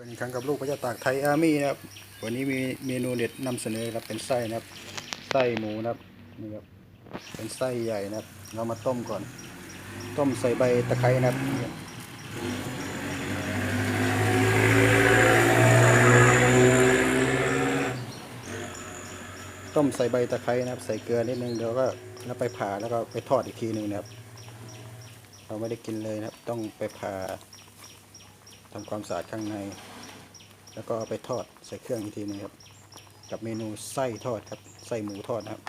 กันอีกครั้งกับลูกพระเจ้าตากไทยอาร์มี่นะครับ วันนี้มีเมนูเด็ดนำเสนอครับเป็นไส้นะครับ ไส้หมูนะครับนี่ครับเป็นไส้ใหญ่นะครับ เรามาต้มก่อน ต้มใส่ใบตะไคร้นะครับต้มใส่ใบตะไคร้นะครับ ใส่เกลือนิดนึงเดี๋ยวก็แล้วไปผ่าแล้วก็ไปทอดอีกทีหนึ่งนะครับ เราไม่ได้กินเลยนะครับ ต้องไปผ่า ทำความสะอาดข้างใน แล้วก็เอาไปทอดใส่เครื่องอีกทีหนึงครับ กับเมนูไส้ทอดครับ ไส้หมูทอดนะครับ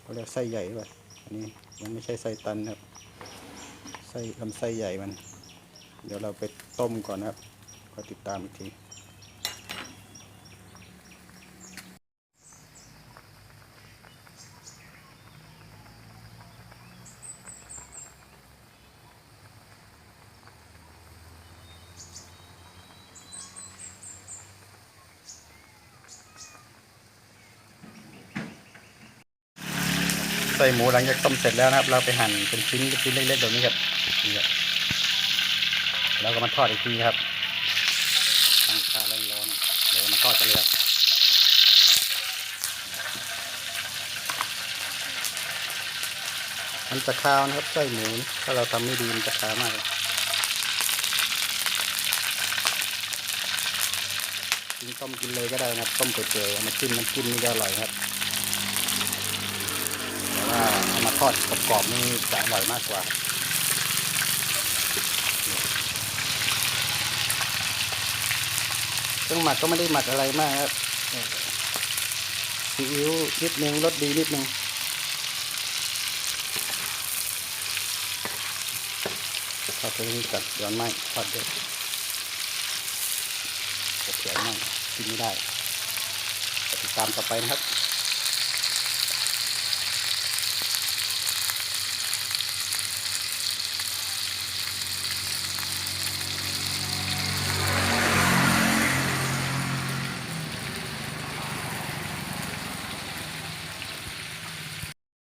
เขาเรียกไส้ใหญ่ด้วยอันนี้มันไม่ใช่ไส้ตันนะครับ ไส้ลำไส้ใหญ่มัน เดี๋ยวเราไปต้มก่อนนะครับก็ติดตามอีกที ใส่หมูหลังจากต้มเสร็จแล้วนะครับ เราไปหั่นเป็นชิ้นชิ้นเล็กๆแบบนี้ครับนี่ครับแล้วก็มาทอดอีกทีครับตั้งข้าร้อนๆเดี๋ยวมาทอดกันเลยครับมันจะคาวนะครับไส้หมูถ้าเราทำไม่ดีมันจะคาวมากกินต้มกินเลยก็ได้นะครับ ต้มเปื่อยๆมาจิ้มน้ำจิ้มนี่ก็อร่อยครับ ทอดกรอบๆนี่จะอร่อยมากกว่าเครื่องหมักก็ไม่ได้หมักอะไรมากครับซีอิ๊วนิดนึงรสดีนิดนึงทอดตรงนี้ก่อนย้อนไหมทอดเด็ดจะเสียไหมกินไม่ได้ติดตามต่อไปนะครับ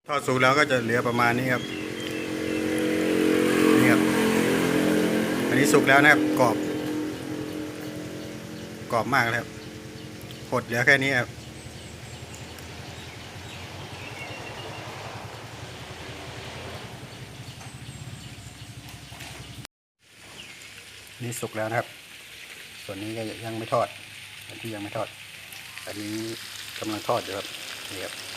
ทอดสุกแล้วก็จะเหลือประมาณนี้ครับ นี่ครับ อันนี้สุกแล้วนะครับ กรอบ กรอบมากเลยครับหดเหลือแค่นี้ครับ นี่สุกแล้วนะครับ ส่วนนี้ก็ยังไม่ทอดอันที่ยังไม่ทอด อันนี้กำลังทอดอยู่ครับ นี่ครับ